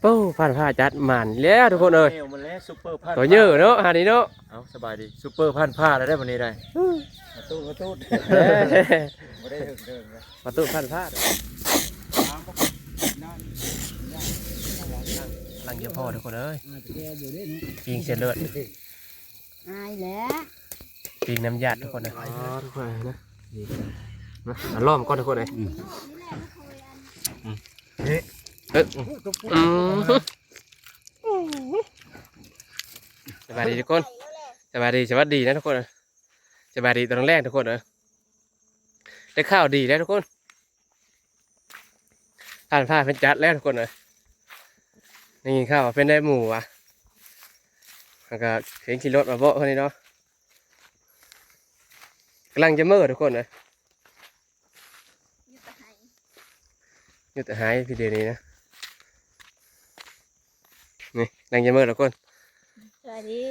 โป้ผ่านผ้าจัดหมันแล้วทุกคนเอ้ยเอวมันแล้วซุปเปอร์พันตัวเยอะเนาะหานี้เนาะเอาสบายดีซุปเปอร์พันผ้าแล้วได้วันนี้ได้มาตู้มาตู้เอ้ยไม่ได้ถึงเดินเลยประตูผ่านผ้าลังเยอะพอทุกคนเอ้ยอาจจะแก้อยู่ด้วยนี่ปิงเสียเลือดอายแล้วปิงน้ำยาดทุกคนนะอ๋อทุกคนนะดีนะเอาล้อมก่อนทุกคนเลยเอ๊ะอืมสบายดีทุกคนสบายดีสวัสดีนะทุกคนนะสบายดีตอนแรกทุกคนเนอะได้ข้าวดีแล้วทุกคนผ่านผ้าเป็นจัดแล้วทุกคนเลยนี่ข้าวเป็นได้หมูอะแล้วก็เข็นขี่รถมาโบะคนนี้เนาะกำลังจะเมื่อทุกคนเลยหยุดหายพี่เดียวนี้นะ นี่กำลังจะเมื่อทุกคนสวัสดี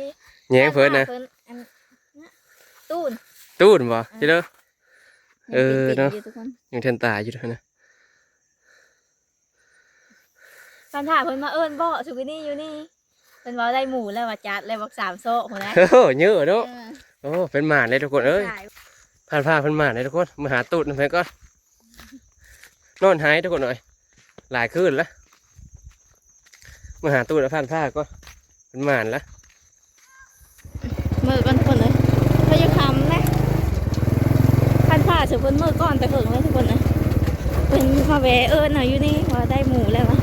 แย้งเพิ่นนะพิ่อันน่ะตูนตู้นบ่ใช่เด้อเออเนอะปิดๆอยู่ทุกคนยังเทนตาอยู่ด้วยนะฟันถ่าเพิ่นมาเอิ้นบ่สุกินี่อยู่นี่เพิ่นเว้าได้หมูแล้วว่าจัดแล้วบอกสามโซ่พุ่นนะโอ้โหเยอะเนาะเออโอ้เป็นหมาเลยทุกคนเอ้ยถ่ายผ่านผ้าเพิ่นหมาเลยทุกคนมาหาตูดมันไปก่อนนอนหายทุกคนหน่อยหลายคืนแล้ว มาหาตู้แล้วผ่านผ้าก็เป็นหมานละมือก่อนทุกคนเลยเพิ่นจะคำนะฟันผ้าสุเพิ่นมือก่อนแต่เพิ่งเลยทุกคนนะเป็นมาแวเอิ้นหน่อยอยู่นี่ว่าได้หมูแล้ววะ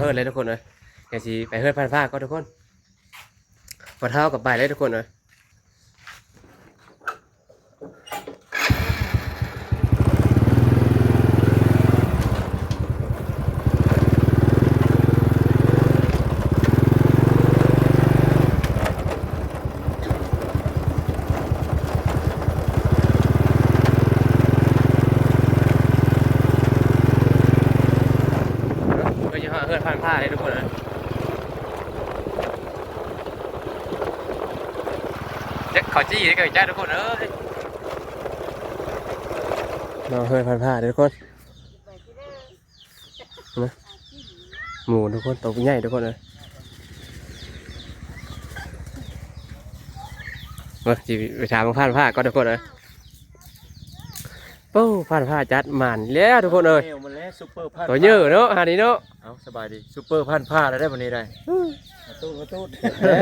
เฮิร์ดเลยทุกคนเลยเดี๋ยวสิไปเฮิร์ดพันผ้าก็ทุกคนพอเท้ากับไปเลยทุกคนเลย ก็จะเฮิร์ดพันผ้าเลยทุกคนเลย เด็กขอจี้เด็กขอจ้าทุกคนเอ้ยเราเฮิร์ดพันผ้าเลยทุกคนนะหมูทุกคนตกใหญ่ทุกคนเลยเฮ้ยสิไปถามผ่านผ้าก็ทุกคนเลยโอ้ผ่านผ้าจัดหมันแล้วทุกคนเลยตัวเนตัวเยอะเนาะอันนี้เนาะเอาสบายดีซุปเปอร์พันผ้าแล้วได้วันนี้ได้ มาตู้มาตู้เอ้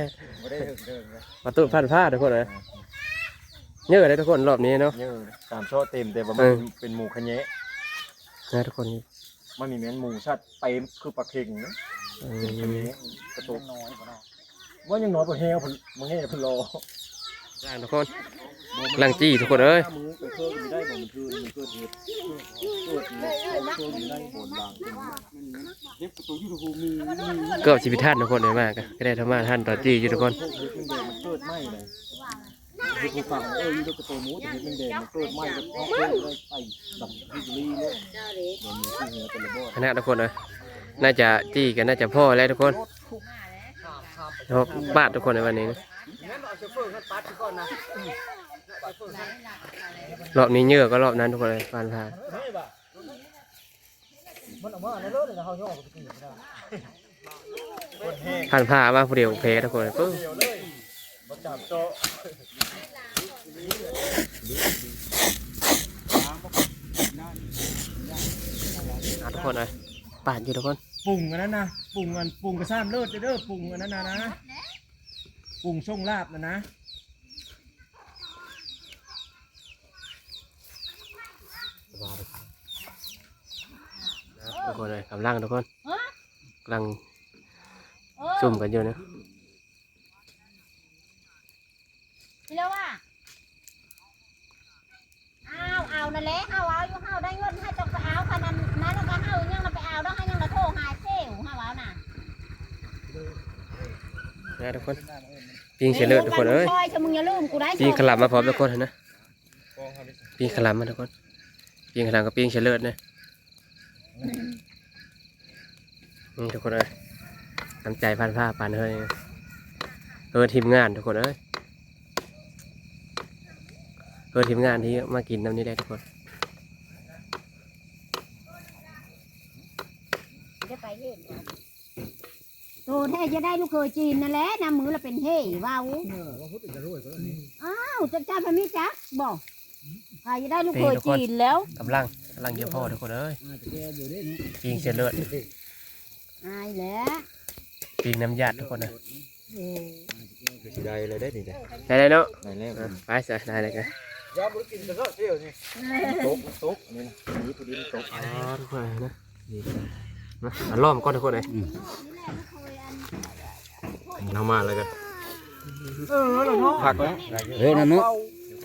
ยไม่ได้ถึงเดิมเลยมาตุ้ผ่านผ้าทุกคนเลยเยอะเลยทุกคนรอบนี้เนาะ เยอะตามโซ่เต็มแต่ว่าเอมันอเป็นหมูขะแยะนะทุกคนมันมีเหมือนหมูชัดเต็มคือปลาเค็งนะเอเป็นขะอแยะกระตุกน้อยกว่าน้อยว่ายังน้อยกว่าเฮลพนมึงเฮลพนโล ล่างทุกคนล่างจี้ทุกคนเอ้ยเกือบชีวิตท่านทุกคนเลยมากะก็ได้ธรรมะท่านต่อจี้อยู่ทุกคนฮันเกิดไหมเลยเด็กผู้ฟังเอ้ยยูทูบประตูมูแต่เด็กแดงมันเกิดไหมก็เพราะเกิดได้ไอ้ดำพิจลีเลยเดี๋ยวมีที่เหนือเป็นระเบิดคณะทุกคนเลยน่าจะจี้กันน่าจะพ่อแล้วทุกคนราะบ้านทุกคนในวันนี้ นะรอบนี้เยอะก็รอบนั้นทุกคนเลยผ่านผ่านมันออกมาในรถเลยนะเขาย่อไปกินไม่ได้ผ่านผ่ามาผู้เดียวเพทุกคนเลยปึ๊บเดียวเลยมาจับโต๊ะเอาทุกคนเลยป่านอยู่ทุกคนปรุงอันนั้นนะปรุงอันปรุงกระซ้ำเลิศเด้อปรุงอันนั้นนะนะ ปรุงช่งลาบนะนะทุกคนเลยกำลังทุกคนกำลังซุ่มกันอยู่นะนี่แล้วว่าเอาเอานั่นแหละเอาเอาอยู่ นะทุกคนปิงเฉลิดทุกคนเอ้ยซอยจะมึงอย่าลืมกูได้ปิงขลับมาพร้อมทุกคนนะปิงขลับมาทุกคนปิงขลับกับปิงเฉลิดนะนี่ทุกคนเอ้ยน้ำใจพันผ้าปานเฮ้ยเออทีมงานทุกคนเอ้ยเออทีมงานที่มากินน้ำนี้ได้ทุกคน จะไปเห็น โตแท้จะได้ลูกเคยจีนนั่นแหละน้ำมือเราเป็นเฮ่ว้าวเออว่าพูดถึงจะรวยก็แล้วนี่อ้าวจะจ้าพันมิจักบอกใครจะได้ลูกเคยจีนแล้วกำลังกำลังเยอะพ่อทุกคนเอ้ยอาจจะแก้อยู่ได้นี่ปิงเฉลิดอายแล้วปิงน้ำยาดทุกคนนะสิได้เลยได้ดิได้ได้เลยเนาะได้แล้วอะไปสิได้เลยกันยาบุกินจะก็เที่ยวนี่โต๊ะโต๊ะนี่นะนี่พอดีโต๊ะอ๋อทุกคนนะนี่นะอันล้อมก่อนทุกคนเลย เอามาเลยกันเออแล้วเนาะผักแล้วเฮ้ยนั่นเนาะ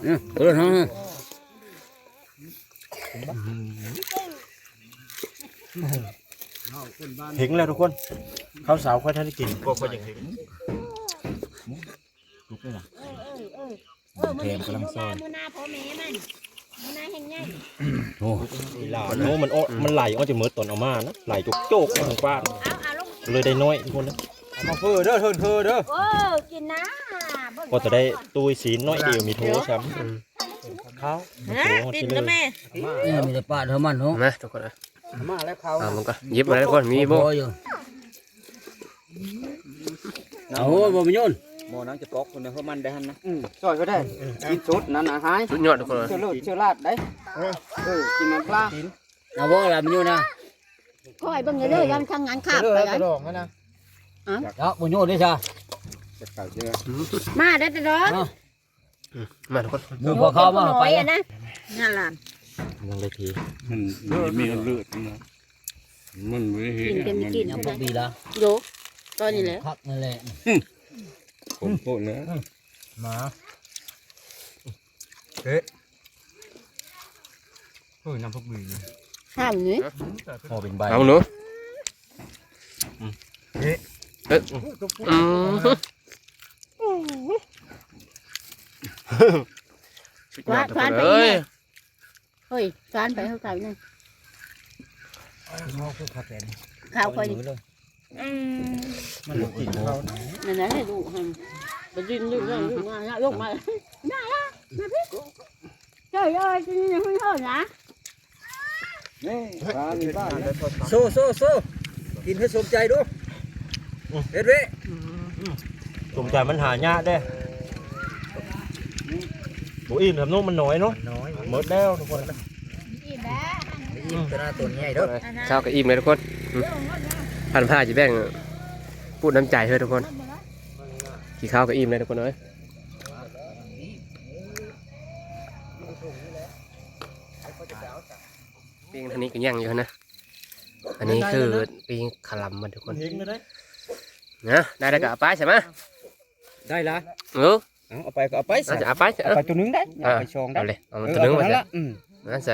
เนี่ยเออเนาะเห็นแล้วทุกคนข้าวสาวค่อยท่านได้กินก็ค่อยยังเห็นเออมันกำลังซ่อนมือหน้าพ่อแม่มันมือหน้าแห่งไงหลานโอ้มันโอ้มันไหลออกจากมือตอนเอามานะไหลจกโจกทางบ้านเอาเอาลงเลยได้น้อยทุกคนนะ มาเพื่อเด้อเทินเธอเด้อโอ้กินนะเบิ่งก็จะได้ตู้สีน้อยเดียวมีโถช้ำอืมข้าวฮะติดแล้วแม่เนี่ยมีแต่ป้าเท่ามันเนาะมาทุกคนนะมาแล้วเขาอ่ามันก็หยิบมาแล้วทุกคนมีโบอยู่เอาบ่มีโยนบ่นังจะตอกคนเดียวเขามันได้หันนะอืมซอยก็ได้กินสุดนั่นน่ะหายสุดยอดทุกคนเลยเชื่อเลือดเชื่อลาดได้เออกินมันปลาเอาบ่ล่ะมันอยู่นะคอยเบิ่งเรื่อยๆยันข้างงานขาบไปกัน ดอกนะเนาะบ่โยนได้จ้ะมาได้แต่ดอกอืมมาทุกคนหมูพอเข้ามาไปอะนะนั่นล่ะยังได้ทีมันมันมีเลือดนะมันไม่เห็กินเป็นกินเอาพวกดีละโยตอนนี้แหละพักนั่นแหละผมโคตรนะมาเฮ้ยน้ำพวกบีข้าวนี้พอเป็นใบเอาหนูเอ๊ะ อืมสุดยอดทุกคนเลยเฮ้ยฟานไปเขาใส่นั่นเขาคือขันข้าวคอยนี่มันกินเขานั่นน่ะให้ดูให้ไปดินดูเลยดูมาล้วยกมาได้ละมาพี่เจ้าเอ้ยกินนี่ไม่เท่านะนี่ปลามีบ้านโซ่โซ่โซ่กินให้สมใจดู เฮ็ดเว้สมใจมันหายากเด้บ่อิ่มทำนุ่มมันน้อยเนาะน้อยหมดแล้วทุกคนอีแม่อิ่มตัวหน้าตัวใหญ่เด้อข้าวก็อิ่มเลยทุกคนอืมพันผ้าจะแบ่งพูดน้ำใจเฮ้ยทุกคนกี่ข้าวก็อิ่มเลยทุกคนเอ้ยปิ้งอันนี้ก็ย่างอยู่นะ อันนี้คือปิ้งขลำมันทุกคน ทิ้งเลยได้นะได้แล้วก็เอาไปใช่ไหมได้ละเออเอาไปก็เอาไปน่าจะเอาไปเอเอาอไปตัวนึงได้เอาไปชองได้เอาเลยเอามาตัวนึงมาเออสิละอืมนั่นสิ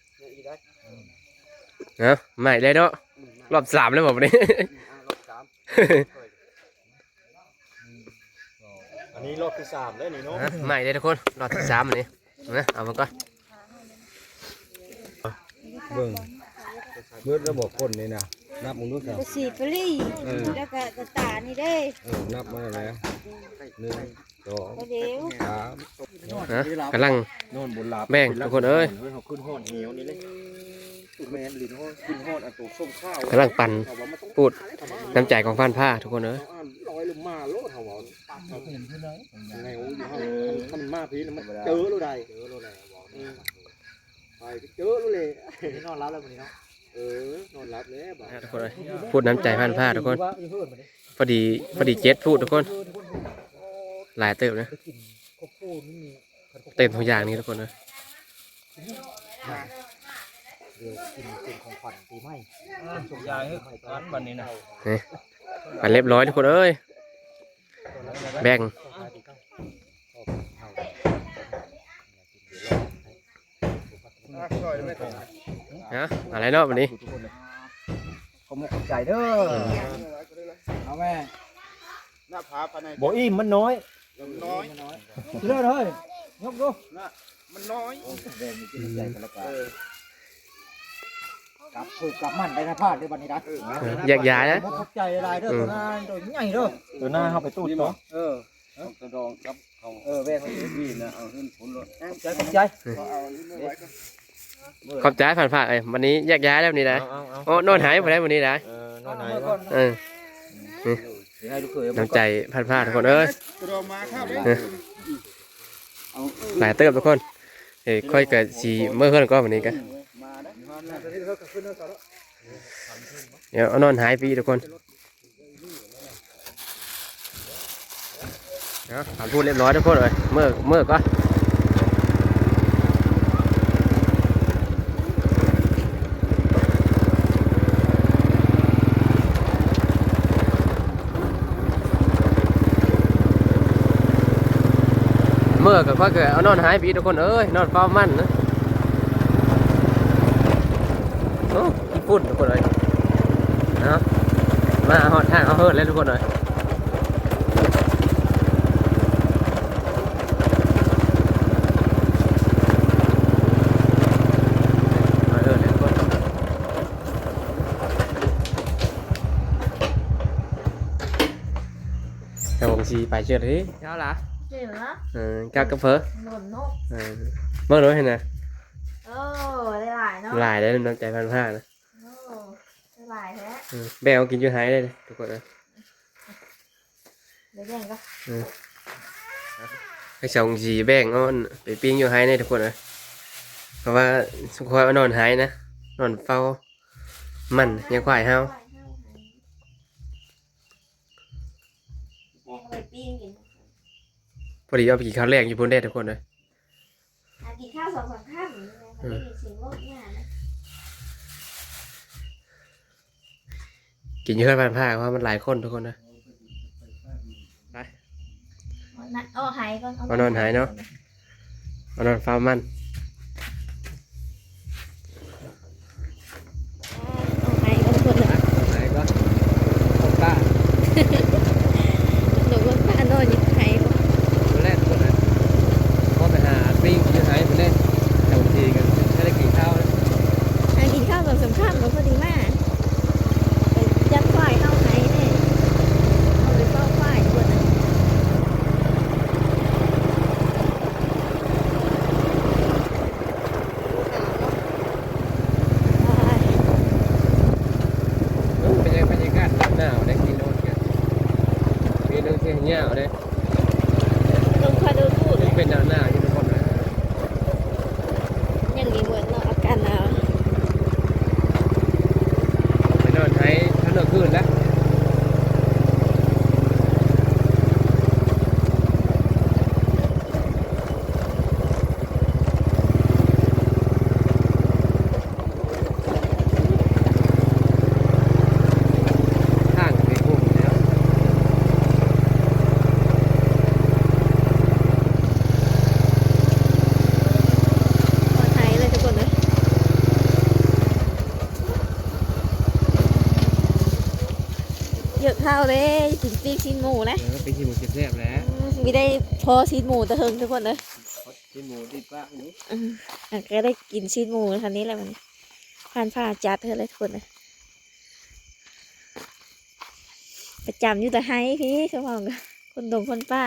อ้เนาะใหม่เลยเนาะรอบสามแล้วบอกวันนี้อันนี้รอบที่สามแล้วนี่เนาะฮะใหม่เลยทุกคนรอบที่สามอันนี้นะเอามาก่อนเบิ่งเบิดระบบคนนี่นะ นับมึงดูสิกระสีปลี่เออแล้วก็กระตานี่เด้เออนับมาแล้วหนึ่งสองก็เดี๋ยวสามนะกำลังนอนบนลาแบ่งทุกคนเอ้ยเขาขึ้นห้อนเหวนี่เลยตุ่แมนลินห้อนขึ้นห้อนอันตัวส้มข้าวกำลังปั่นพูดน้ำใจของพันผ้าทุกคนเอ้ยลอยลงมาโลดเขาบอกไงโอ้ยเขาถ้ามันมาพีนมันเจอโลดใดเจอโลดใดไปเจอโลดเลยนอนรับแล้ววันนี้เนาะ เออนอนรับแล้วบ่นะทุกคนเอ้ยพูดน้ำใจพันผ้าทุกคนพอดีพอดีเจ็ดพูดทุกคน หลายเติบนะเต็มทุกอย่างนี้ทุกคนเลยสุกยายให้ร้านวันนี้นะปั่นเรียบร้อยทุกคนเอ้ยแบ่ง นะอะไรเนาะวันนี้ขโมยใจเด้อเอาแม่บ่อิ่มมันน้อยเลิศเฮ้ยยกดูมันน้อยแบ่งมีกินใจกันแล้วกันกลับผูกกลับมันไปนะพลาดในวันนี้นะแยกย้ายนะขอบใจอะไรเด้อตัวนั้นตัวใหญ่เด้อตัวหน้าเข้าไปตู้ต่อเออตัวดองกับเขาเออแบ่งวีนะเอาขึ้นผลรถใจขอบใจ ขอบใจผ่านผ่าเอ้ยวันนี้แยกย้ายแล้ววันนี้นะเอาเอาโอ้นอนหายไปได้วันนี้นะเออนอนไหนเมื่อวะก่อนเออให้ลูกเขยน้ำใจผ่านผ่าทุกคนเอ้ยเออหลายเติบทุกคนเอ้ยค่อยเกิดสีเมื่อเพื่อนก็วันนี้กันเดี๋ยวเอานอนหายปีทุกคนเนาะถามพูดเรียบร้อยทุกคนเลยเมื่อเมื่อก็ อก็ค่อยเกิดเอานอนหายปีทุกคนเอ้ยนอนเฝ้ามั่นนะโอ้ขี้ฝุ่นทุกคนเลยเนาะมาหอดทางเอาเฮิร์ดเลยทุกคนเลยเดินเลยทุกคนแต่ผมสีไปเชื่อที่เช้าละเสือเออกับกระเพาะหล่นนกเลายเนาะหลายได้น้ำใจพันผ้านะ โอ้ได้หลายแท้เออแบลกินอยู่หายได้เลยทุกคนเลยเดี๋ยวแย่งก็ไปส่งสีแบ่งเอาไปปิ้งอยู่หายในทุกคนเลยเพราะว่าสุขภาพนอนหายนะนอนเฝ้ามันยังควายเฮาไปปิ้งกินพอดีเอาไปกินข้าวแรงอยู่บนได้ทุกคนเลยอะกินข้าวสองสามคำนะมันได้ยินเสียงรถเนี่ยนะกินเยอะพันผ้าเพราะมันหลายคนทุกคนนะเอานะเอาหายก่อนเเอานอนหายเนาะมานอนฟาร์มมัน เอาหายก่อนทุกคนเลย หายก็ของป้า หนูก็ป้านอนอยู่หายก่อน คนแรกทุกคนนะก็ไปหาปิ้งกินหายไปเล่นแต่บางทีกันไม่ได้กินข้าวนะ อะกินข้าวสองสามคำก็พอดีมากไปยัดควายเข้าหายเนี่ยเอาไปเฝ้าควายทุกคนนะ เออเป็นยังบรรยากาศหนาวได้กินโน่นกันมีเรื่องเที่ยงเงี้ยวเลย ลงคาดูพูดเลย เป็นหนาวหนาวอยู่ทุกคนนะ ยังมีเหมือนเนาะอาการหนาว ไปนอนไทยทั้ง เดือคืนแล้ว ข้างไปพุ่มแล้ว ปลอดภัยเลยทุกคนนะเยอะข้าวเลยถึง ปีกชิ้นหมูนะเออไปกินหมูแซ่บๆแล้วมีได้พอชิ้นหมูตะเฮิงทุกคนเลยกินหมูติดป้าหนูอะก็ได้กินชิ้นหมูคันนี้แหละมันผ่านผ่าจัดเธอเลยทุกคนเลยประจำอยู่แต่ไฮพี่เขาบอกกันคนดงคนป้า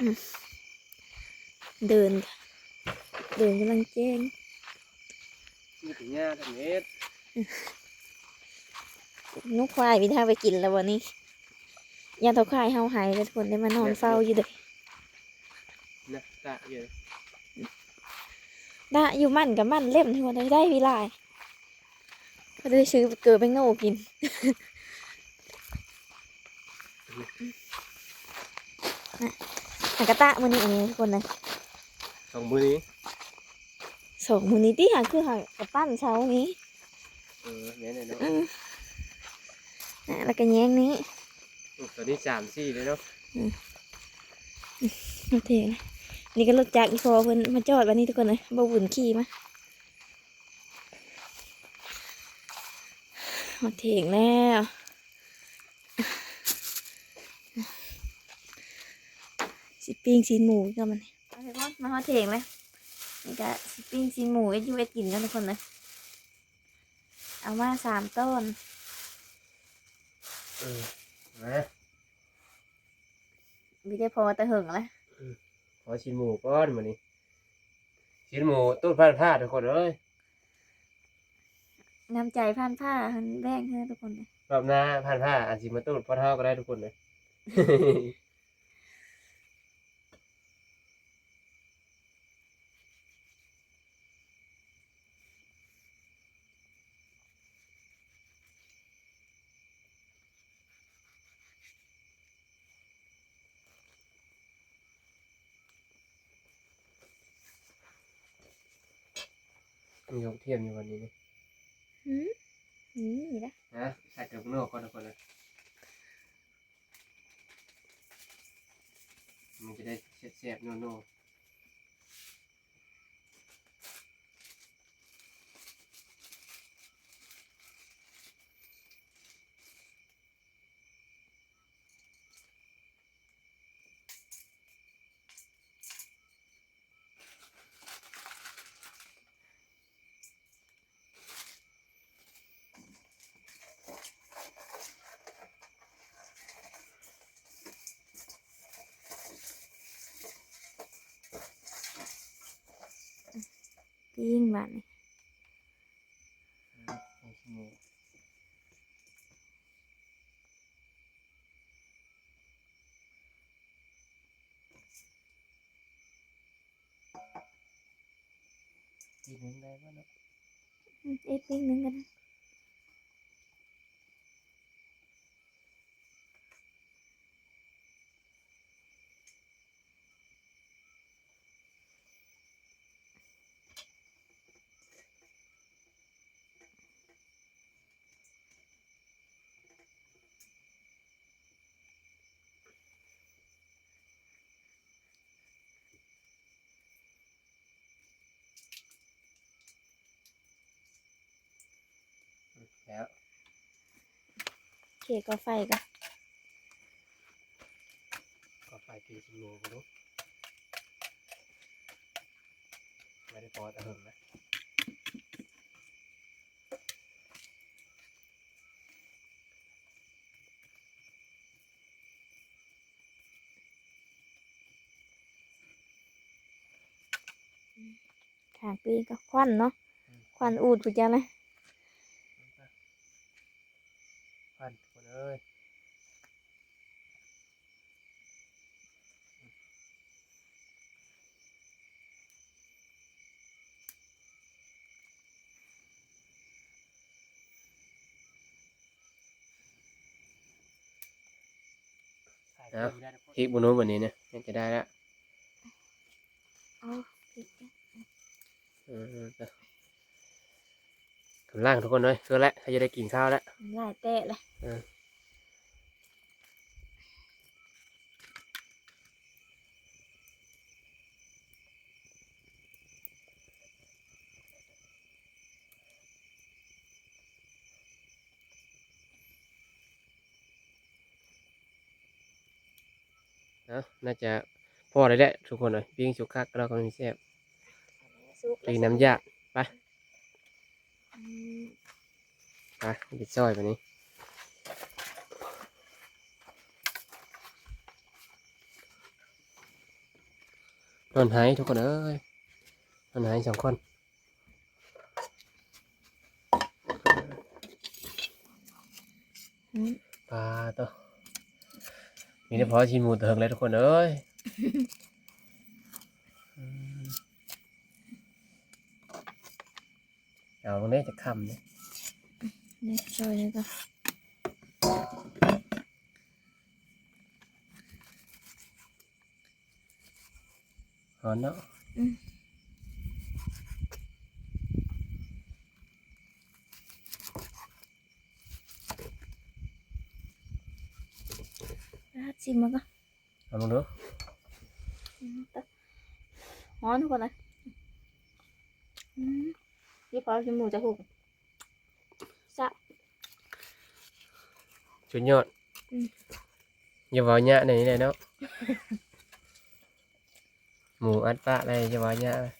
อืมเดิน เดินกำลังแจ้ง มีแต่หญ้าแต่เม็ดนุกควายพี่ท่าไปกินแล้ววันนี้ยาเท่าควายเฮาหายเลยทุกคนได้มานอนเฝ้าอยู่เด้อนะตะเยอะได้อยู่มั่นกับมั่นเล่มทุกคนได้ได้เวิลายก็ได้ซื้อเกิดไปโง่กินนะหากระตะมันนี่อันนี้ทุกคนนะสองมือนี้ สองมือนี้ที่หาคือหากระปั้นเช้านี้เออแม่นเนาะอืมนะแล้วก็แย้งนี้อืมตัวนี้สามสี่เลยเนาะโอเคนะนี่ก็รถจักรอีพอเพิ่นมาจอดวันนี้ทุกคนเลยบ่วุ่นขี่มาหอดเถียงแล้วสิปิ้งซีนหมูก็มันเอาทุกคนมาหอดเถียงเลย นี่ก็สิปิ้งซีนหมูให้ยูเอสกินกันทุกคนเลยเอามาสามต้นเออนะไม่ได้พอแต่เหิงแล้วขอชิ้นหมูก้อนมานี่ชิ้นหมูตู้พันผ้าทุกคนเอ้ยน้ำใจผ่านผ้าหันแบ่งให้ทุกคนเลยรอบหน้าพันผ้าอาจสิมาตู้พอเท่าก็ได้ทุกคนเลย มียกเทียมอยู่วันนี้นี่หืมนี่นะนะใส่เกลือข้างนอกก่อนทุกคนเลยมันจะได้แซ่บๆนัวๆปิ้งบ้านนี่เ ꯌꯦꯡꯕꯅꯤ แล้วเขก็ไฟก็ก็ไปกินสโลกันดูไม่ได้พอแต่หึงนะขางปีก็ควันเนาะควันอูดพุจ้าเลย พันคนเอ้ย เอาพริกบนนู้นวันนี้เนี่ยยังจะได้ละอ๋อผิดจ้ะเออๆกำลังทุกคนเลยคือแล้วเขาจะได้กินข้าวแล้วหลายแตะเลย เนาะน่าจะพอเลยแหละทุกคนเลยปิ้งสุกคักเราก็มีแซ่บซุปปิ้งน้ำยาอืมไปบิดซอยไปนี้นอนหายทุกคนเอ้ยนอนหายสองคนอืมปลาตัว มีแต่พอชิมหมูเถิงเลยทุกคนเอ้ยอืมเอาตรงนี้จะคำเนี่ยเนี่ยซอยเลยก็หอนเนาะ ราดชิมมันก็ เอาลองดู อืมตะฮ้อนทุกคนเลยอืมนี่ พอชิมหมูจะหุกสะชุดยอดอืมอย่าบอกยะในนี้เลยเนาะหมูอัดปะอะไรอย่าบอกยะเลย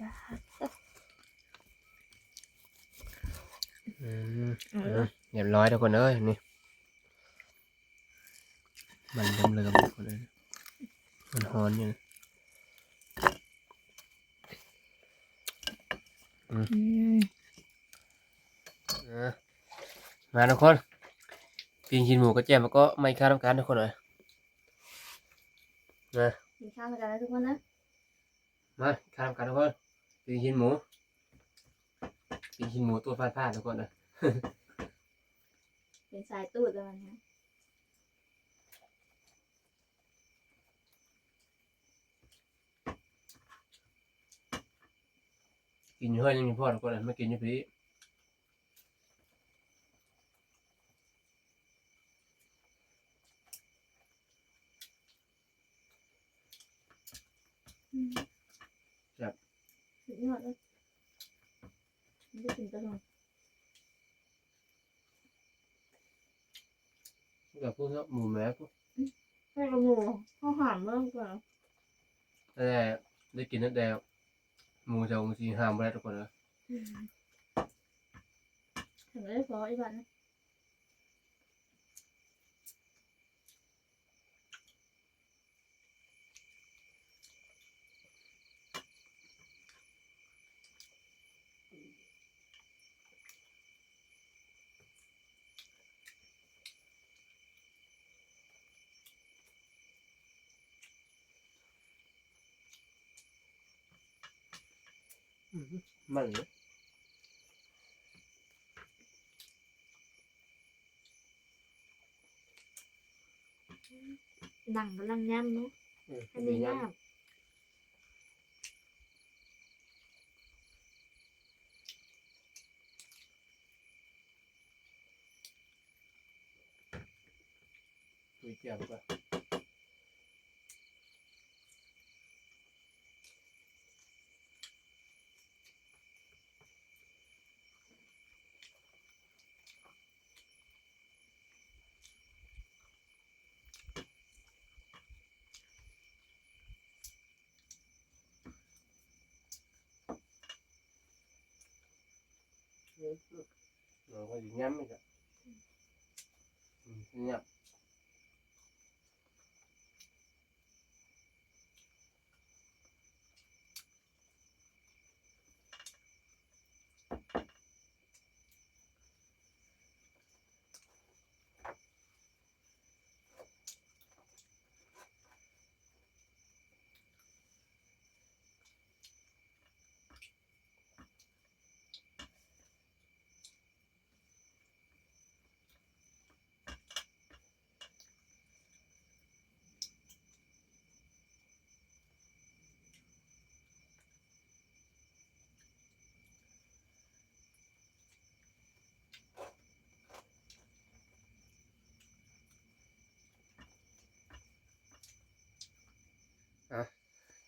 ดา อืม เอาเอเลอยเรียบร้อยทุกคนเอ้ยนี่มันเริ่มเริ่มทุกคนเลยมันหอนอยู่นะอืมเออมาทุกคนปีนกินหมูกระเจี๊ยบแล้วก็ไม่ค้าทำการทุกคนเลยมากินข้าวกันแล้วทุกคนนะมาค้าทำการทุกคนปีนกินหมู ปีนกินหมูตัวฟาดพาดทุกคนเลยเป็นสายตูดแล้วมันนะกินอยู่เฮ้ยยังมีพ่อทุกคนเลยไม่กินอยู่พี่อืม ครับ สุดยอดเลย ไม่ได้กินตลอดกับพวกเนาะหมูแม่พวกให้กระหมูข้าวหามเริ่มก่อนนั่นแหละได้กินนั่นแหละหมูจะองซีห้ามไม่ได้ทุกคนเลยถึงได้พออีบันนะ มันเลยหนังกำลังย่ำเนาะอันนี้ย่ำคุย เกี่ยวดีกว่า nó có gì nhắm vậy ừ, nhắm à.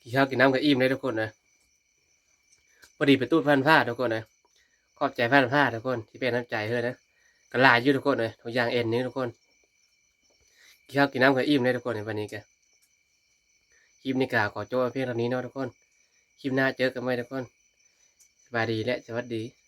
กินข้าวกินน้ำกับอิ่มเลยทุกคนนะพอดีไปตู้พันผ้าทุกคนนะขอบใจพันผ้าทุกคน ที่เป็นน้ำใจเฮ้ยนะกระลายอยู่ทุกคนเลยทุกอย่างเอ็นนี้ทุกคนกินข้าวกินน้ำกับอิ่มเลยทุกคนในวันนี้แกคลิปนี้กาขอโจ้เพียงเท่านี้เนาะทุกคน คลิปหน้าเจอกันไหมทุกคน สบายดีและสวัสดี